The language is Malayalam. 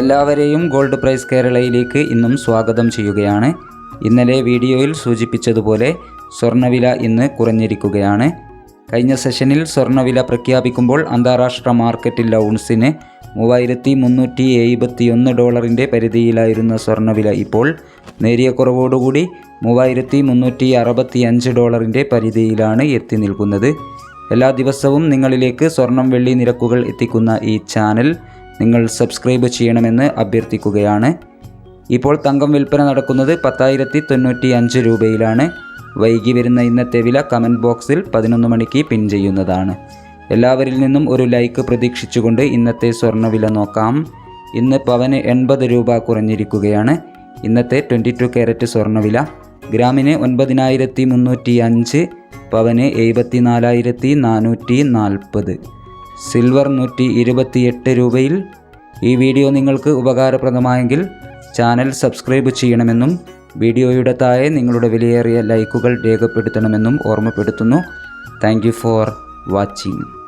എല്ലാവരെയും ഗോൾഡ് പ്രൈസ് കേരളയിലേക്ക് ഇന്നും സ്വാഗതം ചെയ്യുകയാണ്. ഇന്നലെ വീഡിയോയിൽ സൂചിപ്പിച്ചതുപോലെ സ്വർണവില ഇന്ന് കുറഞ്ഞിരിക്കുകയാണ്. കഴിഞ്ഞ സെഷനിൽ സ്വർണവില പ്രഖ്യാപിക്കുമ്പോൾ അന്താരാഷ്ട്ര മാർക്കറ്റിൽ ഔൺസിന് മൂവായിരത്തി മുന്നൂറ്റി എഴുപത്തിയൊന്ന് ഡോളറിന്റെ പരിധിയിലായിരുന്ന സ്വർണവില ഇപ്പോൾ നേരിയ കുറവോടുകൂടി മൂവായിരത്തി മുന്നൂറ്റി അറുപത്തി അഞ്ച് ഡോളറിന്റെ പരിധിയിലാണ് എത്തി നിൽക്കുന്നത്. എല്ലാ ദിവസവും നിങ്ങളിലേക്ക് സ്വർണം വെള്ളി നിരക്കുകൾ എത്തിക്കുന്ന ഈ ചാനൽ നിങ്ങൾ സബ്സ്ക്രൈബ് ചെയ്യണമെന്ന് അഭ്യർത്ഥിക്കുകയാണ്. ഇപ്പോൾ തങ്കം വിൽപ്പന നടക്കുന്നത് പത്തായിരത്തി തൊണ്ണൂറ്റി അഞ്ച് രൂപയിലാണ്. വൈകി വരുന്ന ഇന്നത്തെ വില കമന്റ് ബോക്സിൽ പതിനൊന്ന് മണിക്ക് പിൻ ചെയ്യുന്നതാണ്. എല്ലാവരിൽ നിന്നും ഒരു ലൈക്ക് പ്രതീക്ഷിച്ചുകൊണ്ട് ഇന്നത്തെ സ്വർണവില നോക്കാം. ഇന്ന് പവന് എൺപത് രൂപ കുറഞ്ഞിരിക്കുകയാണ്. ഇന്നത്തെ ട്വന്റി ടു ക്യാരറ്റ് സ്വർണവില ഗ്രാമിന് ഒൻപതിനായിരത്തി മുന്നൂറ്റി അഞ്ച് പവന് എഴുപത്തി നാലായിരത്തി നാനൂറ്റി നാൽപ്പത് സിൽവർ നൂറ്റി ഇരുപത്തിയെട്ട് രൂപയിൽ ഈ വീഡിയോ നിങ്ങൾക്ക് ഉപകാരപ്രദമായെങ്കിൽ ചാനൽ സബ്സ്ക്രൈബ് ചെയ്യണമെന്നും വീഡിയോയുടെ താഴെ നിങ്ങളുടെ വിലയേറിയ ലൈക്കുകൾ രേഖപ്പെടുത്തണമെന്നും ഓർമ്മപ്പെടുത്തുന്നു. Thank for watching.